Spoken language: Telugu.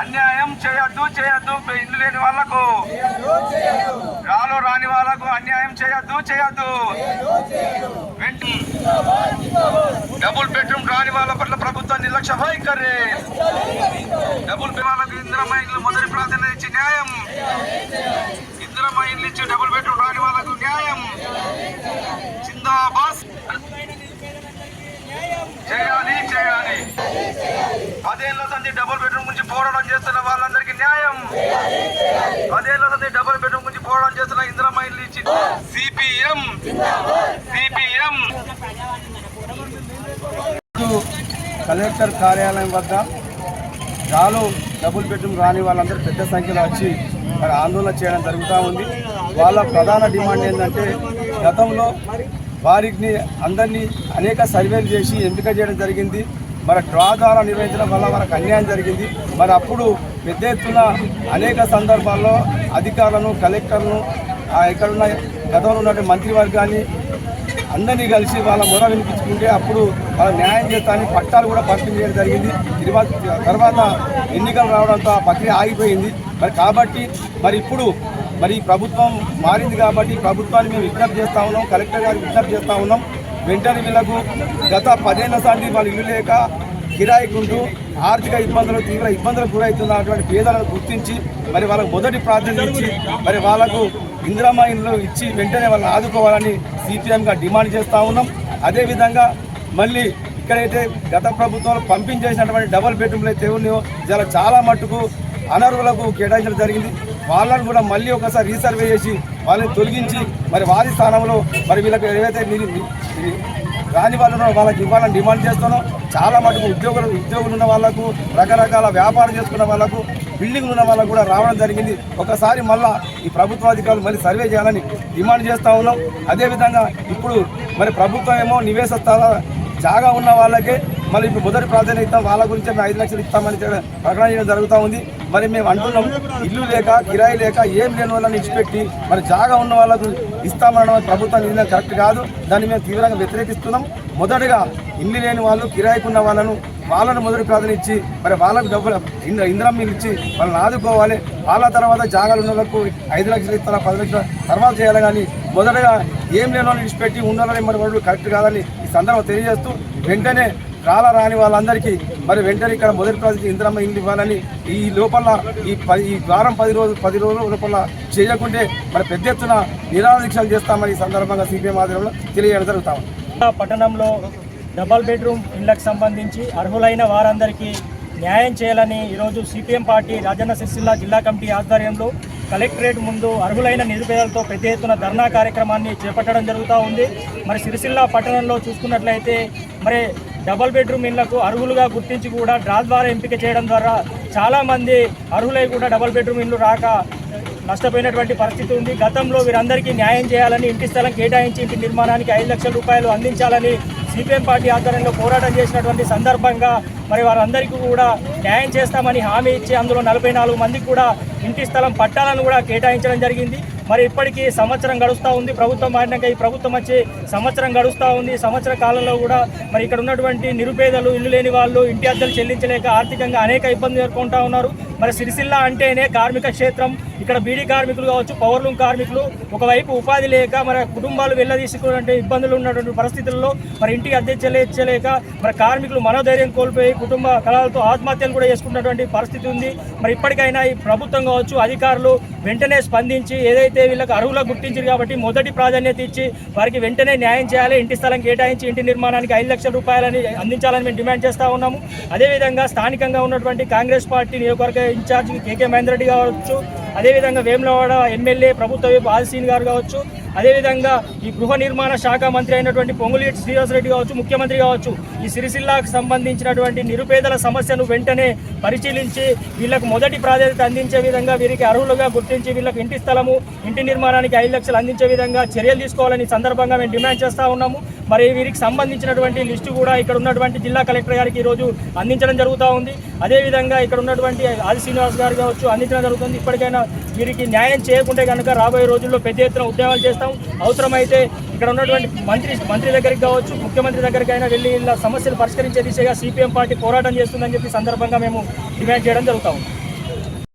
అన్యాయం చేయొద్దు చేయొద్దు. ఇల్లు లేని వాళ్ళకు రాలో రాని వాళ్ళకు అన్యాయం చేయొద్దు చేయొద్దు. డబుల్ బెడ్రూమ్ రాని వాళ్ళ పట్ల ప్రభుత్వం నిర్లక్ష్య. వైఖరి డబుల్ బెడ్ వాళ్ళకు ఇందిరమ్మ ఇల్లు మొదటి ప్రాధాన్యత ఇచ్చి న్యాయం ఇందిరమ్మ ఇల్లు ఇచ్చి డబుల్ బెడ్రూమ్ రాని వాళ్ళకు న్యాయం జిందాబాద్ చేయాలి చేయాలి పదేళ్ళ సంది డబుల్ బెడ్రూమ్ గురించి పోరాటం చేస్తున్న వాళ్ళందరికీ న్యాయం. పదేళ్ళ సంది డబుల్ బెడ్రూమ్ గురించి పోరాటం చేస్తున్న ఇందిరమ్మ ఇల్లు ఇచ్చి సిపిఎం. సిపిఎం. కలెక్టర్ కార్యాలయం వద్ద రాలో డబుల్ బెడ్రూమ్ రాని వాళ్ళందరూ పెద్ద సంఖ్యలో వచ్చి మరి ఆందోళన చేయడం జరుగుతూ ఉంది. వాళ్ళ ప్రధాన డిమాండ్ ఏంటంటే గతంలో వారికి అందరినీ అనేక సర్వేలు చేసి ఎంపిక చేయడం జరిగింది. మరి డ్రా ద్వారా నిర్వహించడం వల్ల మనకు అన్యాయం జరిగింది. మరి అప్పుడు పెద్ద ఎత్తున అనేక సందర్భాల్లో అధికారులను కలెక్టర్ను ఆ ఇక్కడున్న గతంలో ఉన్నటువంటి మంత్రివర్గాన్ని అందరినీ కలిసి వాళ్ళ మొర వినిపించుకుంటే అప్పుడు వాళ్ళ న్యాయం చేస్తానని పట్టాలు కూడా పంపిణీ చేయడం జరిగింది. తర్వాత ఎన్నికలు రావడంతో ఆ ప్రక్రియ ఆగిపోయింది. మరి కాబట్టి మరి ఇప్పుడు మరి ప్రభుత్వం మారింది కాబట్టి ప్రభుత్వాన్ని మేము విజ్ఞప్తి చేస్తా ఉన్నాం. కలెక్టర్ గారికి విజ్ఞప్తి చేస్తా ఉన్నాం. వెంటనే వీళ్ళకు గత పదేళ్ళ సాటి వాళ్ళు ఇల్లు లేక కిరాయికుంటూ ఆర్థిక ఇబ్బందులు తీవ్ర ఇబ్బందులకు గురవుతున్నటువంటి పేదలను గుర్తించి మరి వాళ్ళకు మొదటి ప్రాధాన్యత ఇచ్చి మరి వాళ్ళకు ఇందిరామా ఇచ్చి వెంటనే వాళ్ళని ఆదుకోవాలని సిపిఎంగా డిమాండ్ చేస్తూ ఉన్నాం. అదేవిధంగా మళ్ళీ ఇక్కడైతే గత ప్రభుత్వంలో పంపించేసినటువంటి డబల్ బెడ్రూమ్లు అయితే ఉన్నాయో చాలా చాలా మట్టుకు అనర్హులకు కేటాయించడం జరిగింది. వాళ్ళని కూడా మళ్ళీ ఒకసారి రీసర్వే చేసి వాళ్ళని తొలగించి మరి వారి స్థానంలో మరి వీళ్ళకి ఏవైతే రాని వాళ్ళు వాళ్ళకి ఇవ్వాలని డిమాండ్ చేస్తున్నాం. చాలా మటుకు ఉద్యోగులు ఉద్యోగులు ఉన్న వాళ్ళకు రకరకాల వ్యాపారం చేసుకున్న వాళ్ళకు బిల్డింగ్లు ఉన్న వాళ్ళకు కూడా రావడం జరిగింది. ఒకసారి మళ్ళా ఈ ప్రభుత్వాధికారులు మళ్ళీ సర్వే చేయాలని డిమాండ్ చేస్తూ ఉన్నాం. అదేవిధంగా ఇప్పుడు మరి ప్రభుత్వం ఏమో నివేశ స్థల జాగా ఉన్న వాళ్ళకే మళ్ళీ ఇప్పుడు మొదటి ప్రాధాన్యత ఇస్తాం వాళ్ళ గురించి మేము ఐదు లక్షలు ఇస్తామని ప్రకటన చేయడం జరుగుతూ ఉంది. మరి మేము అంటున్నాం ఇల్లు లేక కిరాయి లేక ఏం లేని వాళ్ళని ఇచ్చిపెట్టి మరి జాగా ఉన్న వాళ్ళకు ఇస్తామనడం ప్రభుత్వం ఇది కరెక్ట్ కాదు. దాన్ని మేము తీవ్రంగా వ్యతిరేకిస్తున్నాం. మొదటగా ఇల్లు లేని వాళ్ళు కిరాయికున్న వాళ్ళను వాళ్ళను మొదటి ప్రాధాన్యత ఇచ్చి మరి వాళ్ళకు డబ్బులు ఇంద్ర ఇంద్రం మీరు ఇచ్చి వాళ్ళని ఆదుకోవాలి. వాళ్ళ తర్వాత జాగాలు ఉన్న వాళ్ళకు ఐదు లక్షలు ఇస్తారా పది లక్షల తర్వాత చేయాలి కానీ మొదటగా ఏం లేని వాళ్ళని ఇచ్చిపెట్టి ఉన్న వాళ్ళని మరి వాళ్ళు కరెక్ట్ కాదని ఈ సందర్భం తెలియజేస్తూ వెంటనే రాల రాని వాళ్ళందరికీ మరి వెంటనే ఇక్కడ మొదటి ప్రాజెక్ట్ ఇంద్రమ్మ ఇల్లు ఇవ్వాలని ఈ లోపల ఈ పది ఈ వారం పది రోజులు పది రోజుల లోపల చేయకుంటే మరి పెద్ద ఎత్తున నిరాదీక్షలు చేస్తామని ఈ సందర్భంగా సిపిఎం ఆధ్వర్యంలో తెలియజేయడం జరుగుతాం పట్టణంలో డబల్ బెడ్రూమ్ ఇళ్ళకు సంబంధించి అర్హులైన వారందరికీ న్యాయం చేయాలని ఈరోజు సిపిఎం పార్టీ రాజన్న సిరిసిల్ల జిల్లా కమిటీ ఆధ్వర్యంలో కలెక్టరేట్ ముందు అర్హులైన నిరుపేదలతో పెద్ద ఎత్తున ధర్నా కార్యక్రమాన్ని చేపట్టడం జరుగుతూ ఉంది. మరి సిరిసిల్ల పట్టణంలో చూసుకున్నట్లయితే మరి డబల్ బెడ్రూమ్ ఇళ్ళకు అర్హులుగా గుర్తించి కూడా డ్రా ద్వారా ఎంపిక చేయడం ద్వారా చాలామంది అర్హులై కూడా డబల్ బెడ్రూమ్ ఇల్లు రాక నష్టపోయినటువంటి పరిస్థితి ఉంది. గతంలో వీరందరికీ న్యాయం చేయాలని ఇంటి స్థలం కేటాయించి ఇంటి నిర్మాణానికి ఐదు లక్షల రూపాయలు అందించాలని సిపిఎం పార్టీ ఆధ్వర్యంలో పోరాటం చేసినటువంటి సందర్భంగా మరి వారందరికీ కూడా న్యాయం చేస్తామని హామీ ఇచ్చి అందులో నలభై నాలుగు మందికి కూడా ఇంటి స్థలం పట్టాలను కూడా కేటాయించడం జరిగింది. మరి ఇప్పటికీ సంవత్సరం గడుస్తూ ఉంది. ప్రభుత్వం మారినాక ఈ ప్రభుత్వం వచ్చి సంవత్సరం గడుస్తూ ఉంది. సంవత్సర కాలంలో కూడా మరి ఇక్కడ ఉన్నటువంటి నిరుపేదలు ఇల్లు లేని వాళ్ళు ఇంటి అద్దెలు చెల్లించలేక ఆర్థికంగా అనేక ఇబ్బందులు ఎదుర్కొంటూ ఉన్నారు. మరి సిరిసిల్ల అంటేనే కార్మిక క్షేత్రం. ఇక్కడ బీడీ కార్మికులు కావచ్చు పవర్లూమ్ కార్మికులు. ఒకవైపు ఉపాధి లేక మరి కుటుంబాలు వెళ్ళదీసుకున్నటువంటి ఇబ్బందులు ఉన్నటువంటి పరిస్థితుల్లో మరి ఇంటికి అద్దె చెల్లించలేక మరి కార్మికులు మనోధైర్యం కోల్పోయి కుటుంబ కళలతో ఆత్మహత్యలు కూడా చేసుకున్నటువంటి పరిస్థితి ఉంది. మరి ఇప్పటికైనా ఈ ప్రభుత్వం కావచ్చు అధికారులు వెంటనే స్పందించి ఏదైతే వీళ్ళకి అర్హులకు గుర్తించారు కాబట్టి మొదటి ప్రాధాన్యత ఇచ్చి వారికి వెంటనే న్యాయం చేయాలి. ఇంటి స్థలం కేటాయించి ఇంటి నిర్మాణానికి ఐదు లక్షల రూపాయలని అందించాలని మేము డిమాండ్ చేస్తూ ఉన్నాము. అదేవిధంగా స్థానికంగా ఉన్నటువంటి కాంగ్రెస్ పార్టీ నియోజకవర్గ ఇన్ఛార్జ్ కేకే మహేందర్ రెడ్డి కావచ్చు అదేవిధంగా వేములవాడ ఎమ్మెల్యే ప్రభుత్వ వైపు ఆల్సీన్ గారు కావచ్చు అదేవిధంగా ఈ గృహ నిర్మాణ శాఖ మంత్రి అయినటువంటి పొంగులేటి శ్రీనివాస్ రెడ్డి కావచ్చు ముఖ్యమంత్రి కావచ్చు ఈ సిరిసిల్లాకు సంబంధించినటువంటి నిరుపేదల సమస్యను వెంటనే పరిశీలించి వీళ్ళకు మొదటి ప్రాధాన్యత అందించే విధంగా వీరికి అర్హులుగా గుర్తించి వీళ్ళకి ఇంటి స్థలము ఇంటి నిర్మాణానికి ఐదు లక్షలు అందించే విధంగా చర్యలు తీసుకోవాలని సందర్భంగా మేము డిమాండ్ చేస్తూ ఉన్నాము. మరి వీరికి సంబంధించినటువంటి లిస్టు కూడా ఇక్కడ ఉన్నటువంటి జిల్లా కలెక్టర్ గారికి ఈరోజు అందించడం జరుగుతూ ఉంది. అదేవిధంగా ఇక్కడ ఉన్నటువంటి ఆది శ్రీనివాస్ గారు కావచ్చు అందించడం జరుగుతుంది. ఇప్పటికైనా వీరికి న్యాయం చేయకుంటే కనుక రాబోయే రోజుల్లో పెద్ద ఎత్తున ఉద్యోగాలు చేస్తాం. అవసరమైతే ఇక్కడ ఉన్నటువంటి మంత్రి మంత్రి దగ్గరికి కావచ్చు ముఖ్యమంత్రి దగ్గరికి అయినా వెళ్ళి ఇలా సమస్యలు పరిష్కరించే దిశగా సిపిఎం పార్టీ పోరాటం చేస్తుందని చెప్పి సందర్భంగా మేము డిమాండ్ చేయడం జరుగుతాం